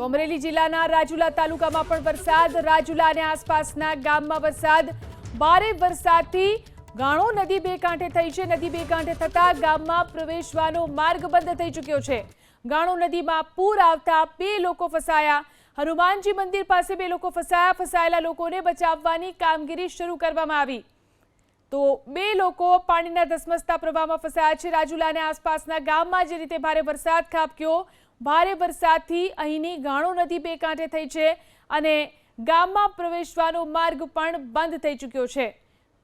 તો અમરેલી જિલ્લાના રાજુલા તાલુકામાં પણ વરસાદ, રાજુલા અને આસપાસના ગામમાં વરસાદ. ભારે વરસાદથી ગાણો નદી બે કાંઠે થઈ છે. નદી બે કાંઠે થતા ગામમાં પ્રવેશવાનો માર્ગ બંધ થઈ ચૂક્યો છે. ગાણો નદીમાં પૂર આવતા બે લોકો ફસાયા. હનુમાનજી મંદિર પાસે બે લોકો ફસાયા. ફસાયેલા લોકોને બચાવવાની કામગીરી શરૂ કરવામાં આવી. તો બે લોકો પાણીના ધસમસતા પ્રવાહમાં ફસાયા છે. રાજુલા અને આસપાસના ગામમાં જે રીતે ભારે વરસાદ ખાબક્યો ભારે વરસાદથી અહીંની ગાણો નદી બે કાંઠે થઈ છે અને ગામમાં પ્રવેશવાનો માર્ગ પણ બંધ થઈ ચૂક્યો છે.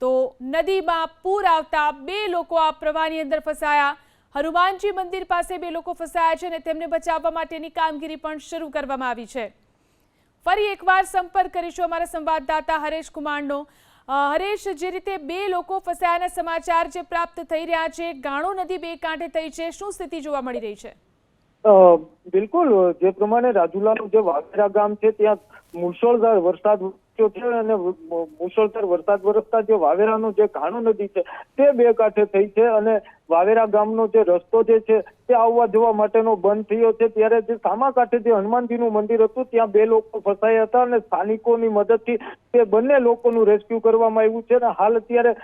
તો નદીમાં પૂર આવતા બે લોકો આ પ્રવાહની અંદર ફસાયા. હનુમાનજી મંદિર પાસે બે લોકો ફસાયા છે અને તેમને બચાવવા માટેની કામગીરી પણ શરૂ કરવામાં આવી છે. ફરી એકવાર સંપર્ક કરીશું અમારા સંવાદદાતા હરેશ કુમારનો. હરેશ, જે રીતે બે લોકો ફસાયાના સમાચાર જે પ્રાપ્ત થઈ રહ્યા છે, ગાણો નદી બે કાંઠે થઈ છે, શું સ્થિતિ જોવા મળી રહી છે? બિલકુલ. જે પ્રમાણે રાજુલાનું જે વાવેરા ગામ છે, ત્યાં મુશળધાર વરસાદ છે અને મુશળધાર વરસાદ વરસતા જે વાવેરાનો જે ઘાણો નદી છે, તે બે કાંઠે થઈ છે અને વાવેરા ગામનો જે રસ્તો જે છે તે આવવા જવા માટેનો બંધ થયો છે. ત્યારે જે સામા કાંઠે જે હનુમાનજીનું મંદિર હતું, ત્યાં બે લોકો ફસાયા હતા અને સ્થાનિકોની મદદથી તે બંને લોકોનું રેસ્ક્યુ કરવામાં આવ્યું છે. અને હાલ અત્યારે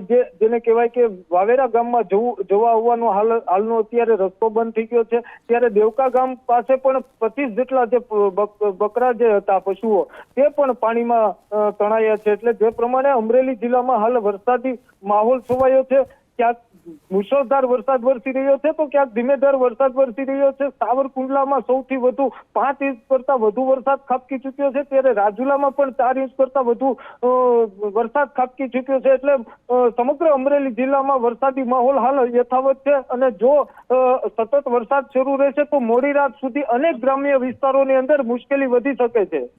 જે, જેને કહેવાય કે વાવેરા ગામમાં જવું, જવા આવવાનો હાલ, હાલનો અત્યારે રસ્તો બંધ થઈ ગયો છે. ત્યારે દેવકા ગામ પાસે પણ પચીસ જેટલા જે બક- બકરા જે હતા, પશુઓ, તે પણ પાણીમાં તણાયા છે. એટલે જે પ્રમાણે અમરેલી જિલ્લામાં હાલ વરસાદી માહોલ છવાયો છે. ક્યાંક મુશળધાર વરસાદ વરસી રહ્યો છે, તો ક્યાંક ધીમેધાર વરસાદ વરસી રહ્યો છે. સાવરકુંડલામાં સૌથી વધુ પાંચ ઇંચ કરતા વધુ વરસાદ ખાબકી ચૂક્યો છે. ત્યારે રાજુલામાં પણ ચાર ઇંચ કરતા વધુ વરસાદ ખાબકી ચૂક્યો છે. એટલે સમગ્ર અમરેલી જિલ્લામાં વરસાદી માહોલ હાલ યથાવત છે. અને જો સતત વરસાદ શરૂ રહેશે, તો મોડી રાત સુધી અનેક ગ્રામ્ય વિસ્તારોની અંદર મુશ્કેલી વધી શકે છે.